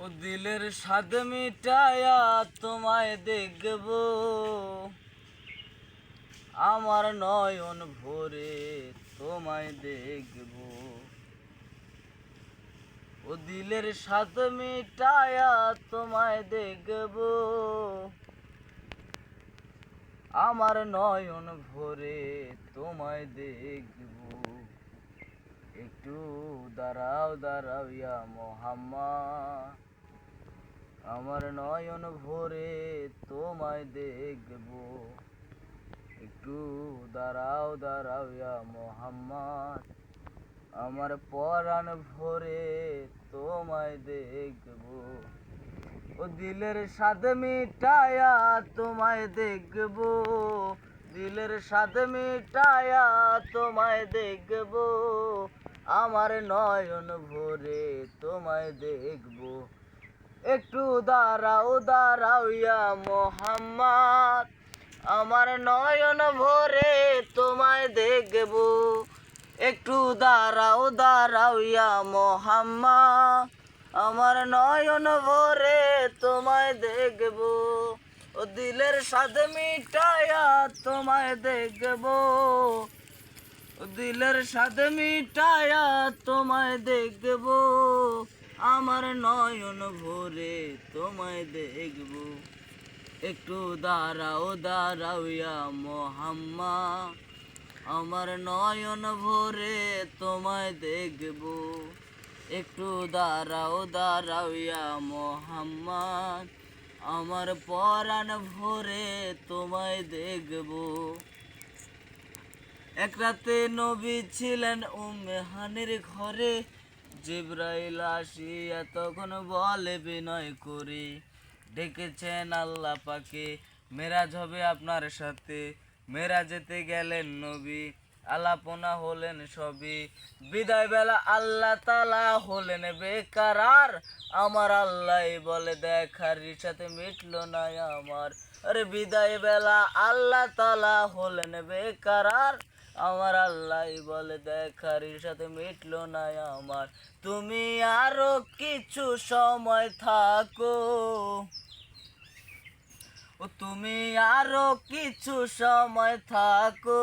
ও দিলের স্বাদ মিটায়া তোমায় দেখব। আমার নয়ন ভরে তোমায় দেখব। ও দিলের স্বাদ মিটায়া তোমায় দেখব। আমার নয়ন ভরে তোমায় দেখব। একটু দাঁড়াও দাঁড়াও ইয়া মোহাম্মদ। আমার নয়ন ভরে তোমায় দেখব। একটু দাঁড়াও দাঁড়াও ইয়া মোহাম্মদ। আমার পরাণ ভরে তোমায় দেখব। ও দিলের স্বাদ মিটায়া তোমায় দেখব। দিলের স্বাদ মিটায়া তোমায় দেখব। আমার নয়ন ভরে তোমায় দেখব। একটু দাঁড়াও দাঁড়াও ইয়া মোহাম্মদ। আমার নয়ন ভরে তোমায় দেখব। একটু দাঁড়াও দাঁড়াও ইয়া মোহাম্মদ। আমার নয়ন ভরে তোমায় দেখব। ও দিলের স্বাদ মিটায়া তোমায় দেখব। ও দিলের স্বাদ মিটায়া তোমায় দেখব। আমার নয়ন ভরে তোমায় দেখব। একটু দাঁড়াও দাঁড়াও ইয়া মোহাম্মা। আমার নয়ন ভরে তোমায় দেখব। একটু দাঁড়াও দাঁড়াও ইয়া মোহাম্মদ আমার পরাণ ভরে তোমায় দেখব। এক রাতে নবী ছিলেন উম্মেহানের ঘরে। জিব্রাইল আসিয়া তখন বলে বিনয় করি, ডেকেছেন আল্লাহ পাকে। মেরাজ হবে আপনার সাথে। মেরা যেতে গেলেন নবী। আলাপনা হলেন সবই। বিদায় বেলা আল্লাহ তালা হলেন বেকারার আমার আল্লাহ বলে, দেখার সাথে মিটলো না আমার। আরে বিদায় বেলা আল্লাহ তালা হলেন বেকারার আমার আল্লাহ বলে, দেখার সাথে মিটলো না আমার। তুমি আরও কিছু সময় থাকো। ও, তুমি আরও কিছু সময় থাকো।